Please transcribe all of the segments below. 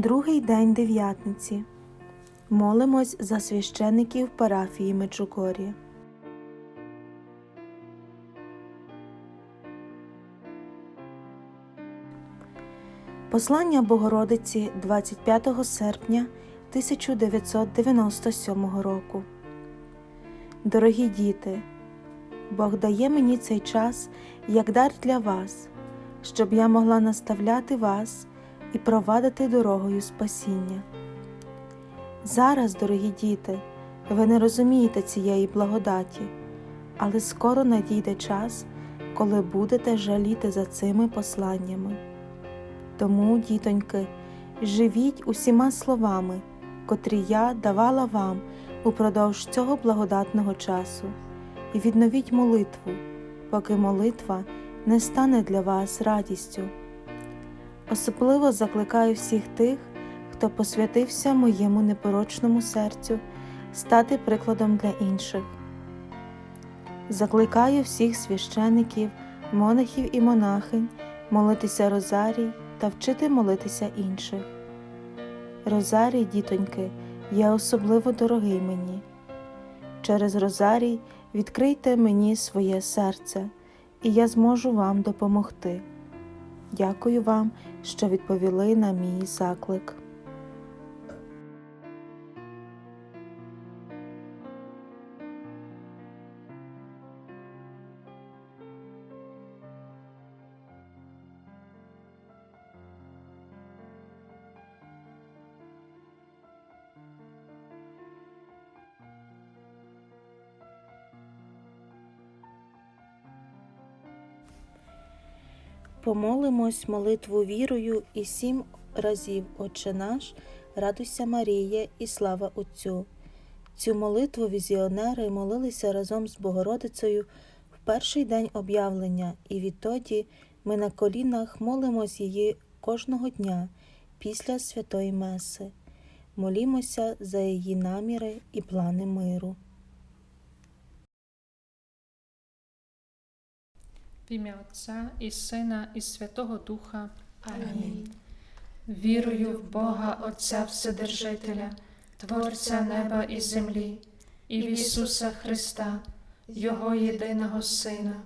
Другий день дев'ятниці. Молимось за священиків парафії Мечукорі. Послання Богородиці 25 серпня 1997 року. Дорогі діти, Бог дає мені цей час як дар для вас, щоб я могла наставляти вас і провадити дорогою спасіння. Зараз, дорогі діти, ви не розумієте цієї благодаті, але скоро надійде час, коли будете жаліти за цими посланнями. Тому, дітоньки, живіть усіма словами, котрі я давала вам упродовж цього благодатного часу, і відновіть молитву, поки молитва не стане для вас радістю. Особливо закликаю всіх тих, хто посвятився моєму непорочному серцю, стати прикладом для інших. Закликаю всіх священиків, монахів і монахинь молитися розарій та вчити молитися інших. Розарій, дітоньки, є особливо дорогий мені. Через Розарій відкрийте мені своє серце, і я зможу вам допомогти. Дякую вам, що відповіли на мій заклик. Помолимось молитву вірою і сім разів Отче наш, радуйся Маріє і слава Отцю. Цю молитву візіонери молилися разом з Богородицею в перший день об'явлення, і відтоді ми на колінах молимось її кожного дня після святої Меси. Молімося за її наміри і плани миру. В ім'я Отця і Сина, і Святого Духа. Амінь. Вірую в Бога Отця Вседержителя, Творця неба і землі, і в Ісуса Христа, Його єдиного Сина,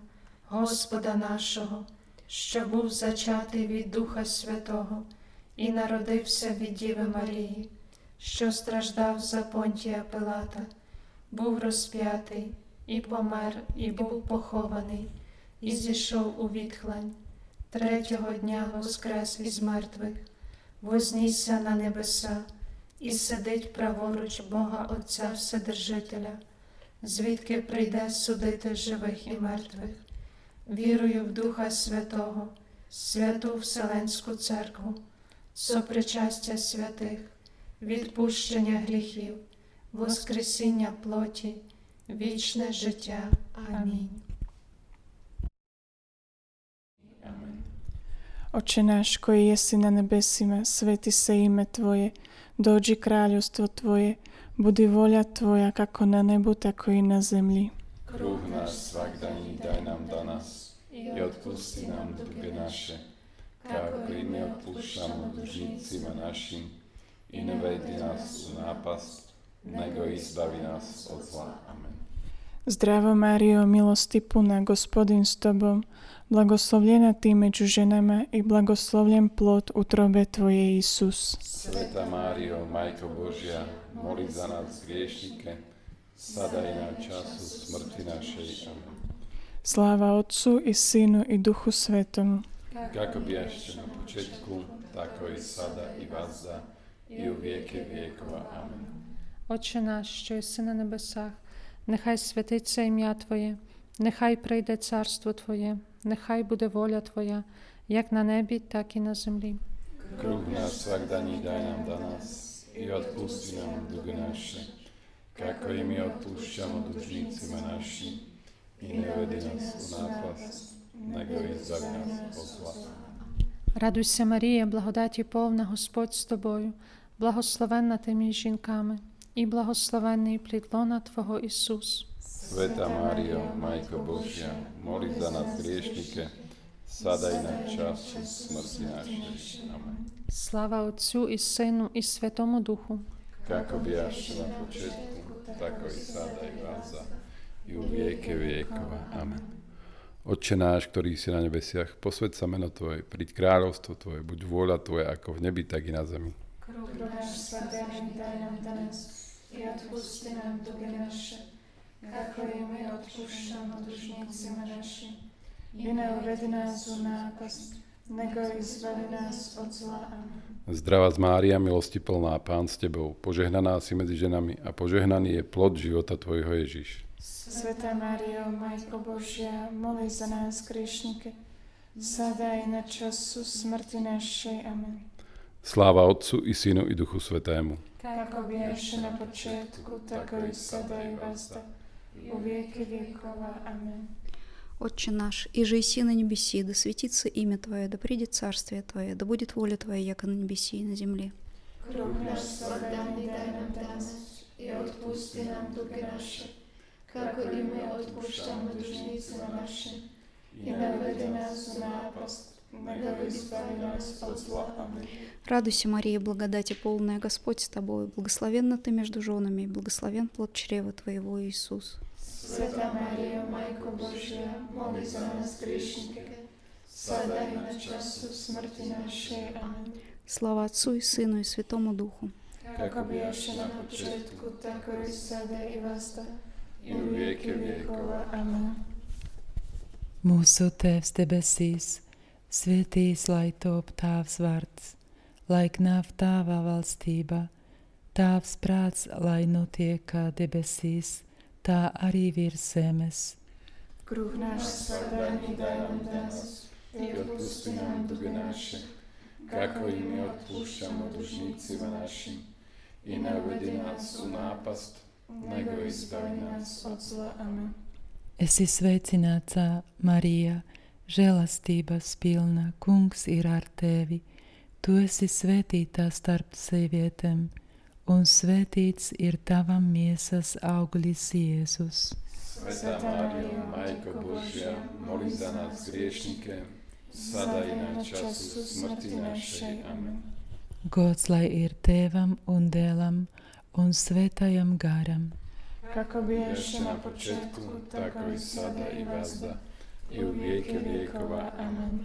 Господа нашого, що був зачатий від Духа Святого і народився від Діви Марії, що страждав за Понтія Пилата, був розп'ятий і помер, і був похований і зійшов у відхлань. Третього дня воскрес із мертвих, вознісся на небеса і сидить праворуч Бога Отця Вседержителя, звідки прийде судити живих і мертвих. Вірую в Духа Святого, святу Вселенську Церкву, сопричастя святих, відпущення гріхів, воскресіння плоті, вічне життя. Амінь. Oče náš koji jesi na nebesima, sveti se ime Tvoje, dođi kraljevstvo Tvoje, budi volja Tvoja kako na nebu, tako i na zemlji. Kruh naš svakdanji daj nam danas i otpusti nam duge naše, kako i mi otpuštamo dužnicima našim i ne vedi nas u napast, nego izbavi nas od zla. Amen. Zdravo Mario, milosti puna, gospodin s tobom, blagoslovljena ti među ženama i blagoslovljen plod utrobe tvoje, Isus. Sveta Mario, Majko Božja, moli za nas griješnike, sada i na času smrti naše. Amen. Slava Otcu i Sinu i Duhu Svetom. Kako bijašće na početku, tako i sada i vazda i u vijeke vijekova. Amen. Oče naš, što je se na nebesah, нехай святиться ім'я Твоє, нехай прийде царство Твоє, нехай буде воля Твоя, як на небі, так і на землі. Kruh naš svakdanji daj nam danas i otpusti nam duge naše, kako i mi otpušćamo dužnicima našim i ne vedi nas u napast, nego izbavi nas od zla. Радуйся, Марія, благодаті повна Господь з тобою, благословенна ти між жінками, i blahoslavený plod lona Tvoho Isus. Sveta Mário, Majko Božia, moli za nás griešnike, sadaj na čas smrti našej. Amen. Slava Otcu i Synu i Svetomu Duchu. Kako bijaš na početku, tako i sada i vaza, i u vijeke vijekova. Amen. Otče náš, ktorý si na nebesiach, posved sa meno Tvoje, príď kráľovstvo Tvoje, buď vôľa Tvoje ako v nebi, tak i na zemi кругу наш слагаем дай нам данец, и отпусти nám дуги naše, ako и мы отпущамо душницима нашим. И не uvedi нас у напасть, него избави нас od zla. Zdravá z Mária, milosti plná, Pán s Tebou, požehnaná si medzi ženami a požehnaný je plod života Tvojho Ježiš. Sveta Mária, Majko Božia, moli za nás, kriešníky, sada i na času smrti našej. Amen. Sláva Otcu i Synu i Duchu Svetému. Kako bješe na početku, tako i sada i vazda, u vijeke vjekova. Amen. Отче наш, иже и си на небеси, да светится имя Твое, да придет царствие Твое, да будет воля Твоя, яко на небеси и на земле. Kruh naš svakdani daj nam danas i otpusti nam duge naše, kako i mi otpuštamo dužnicima našim. I ne uvedi nas u А Радуйся, Мария, благодати полная, Господь с тобой, благословенна ты между женами, и благословен плод чрева твоего, Иисус. Святая Мария, Майка Божия, молись за нас, грешники, на часу смерти нашей. Аминь. Слава Отцу и Сыну и Святому Духу. Как объявши на початку, так и сада и васта, и веки векова. Аминь. Mūsu Tēvs debesīs, Svētīs, lai top tavs vārds, lai nāv tava valstība, tavs prāts, lai nu notiek kā debesīs, tā arī virs zemes. Крупнаш согдани дай нам нас, и отпусти нам долги наши, како и ми отпущамо дужницима нашим. И не уведи нас у напаст, него избави нас от зла. Amen. Esi sveicināta, Marija žēlastības pilna, kungs ir ar tevi. Tu esi svētītā starp sievietēm, un svētīts ir tava miesas auglis Jēzus. Sveta Mario, Majko Božja, moli za nas griješnike, sada i na času smrti naše. Amen. Gods lai ir tēvam un dēlam un svētajam garam. Kako bijaše Još na početku, tako i sada i vazda, i u vijeke vijekova. Amen.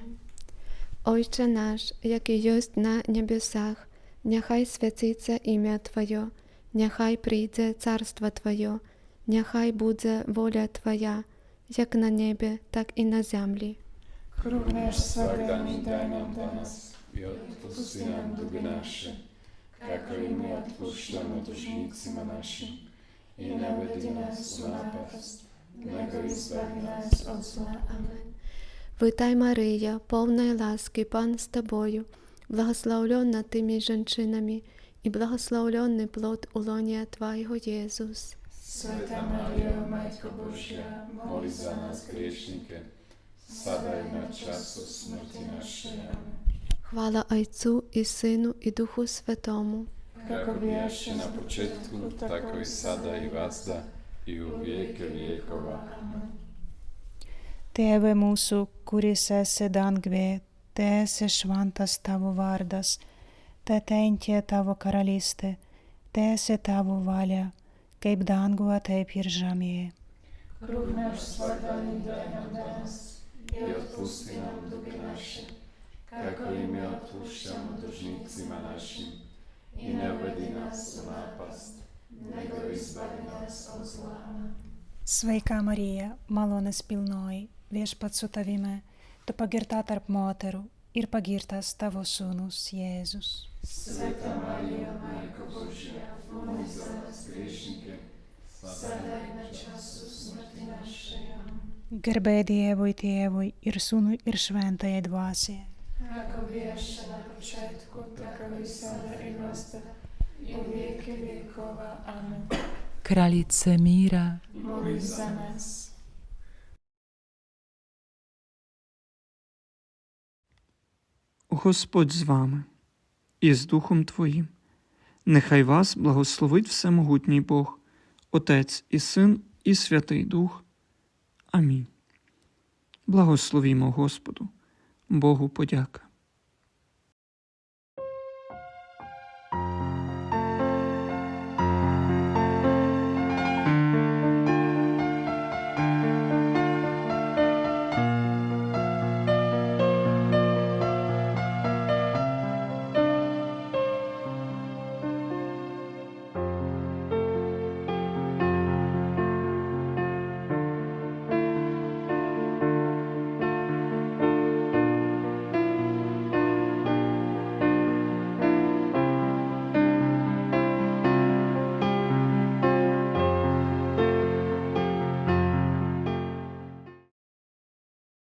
Ojcze nasz, jaki jest na niebiosach, niechaj święcиться imię Twoje, niechaj przyjdzie carstwo Twoje, niechaj będzie wola Twoja, jak na niebie, tak i na ziemi. Kruh náš svakdani Svakdani daj nam danas i otpusti nam duge naše, kako i mi otpuštamo dužnicima našim. I ne vedi nas u napast, izbavi nas od. Amen. Витай, Мария, повна ласки, Пан з тобою, благословлена ти між жінками, і благословлений плод улонія Твоєго Єсус. Sveta Marijo, Majko Božja, moli za nas griješnike, sada i na času smrti Хвала Отцю і Сину і Духу Святому. Kako bijaše na početku, tako i sada i vazda, i u vijeke vijekova. Tēve mūsu, kuris esi dangvē, te esi šventas tavo vardas, te tentie tavo karalystė, te esi tavo valia, kaip danguje, taip ir žemėje. Kruh daj nam danas I otpusti nam duge naše, kako i mi otpuštamo dužnicima našim. I ne uvedi nas u napast, Sveika Marija, malonės pilnoji, viešpat su tavimi, tu pagirta tarp moterų ir pagirtas tavo sūnus Jėzus. Sveika Marija, Maika Božė, mums tavęs priešininkė, sada ir nečiasus mirtinašėje. Gerbė Dievui, Tėvui ir Sūnui ir Šventajai Dvasiai. Ako viešina početku, tako i sada i nastavlja i u vijeke vjekova. Amen. Kraljice mira, Moli za nas. Господь з вами і з Духом Твоїм. Нехай вас благословить Всемогутній Бог, Отець і Син, і Святий Дух. Амінь. Благословімо Господу. Богу подяка.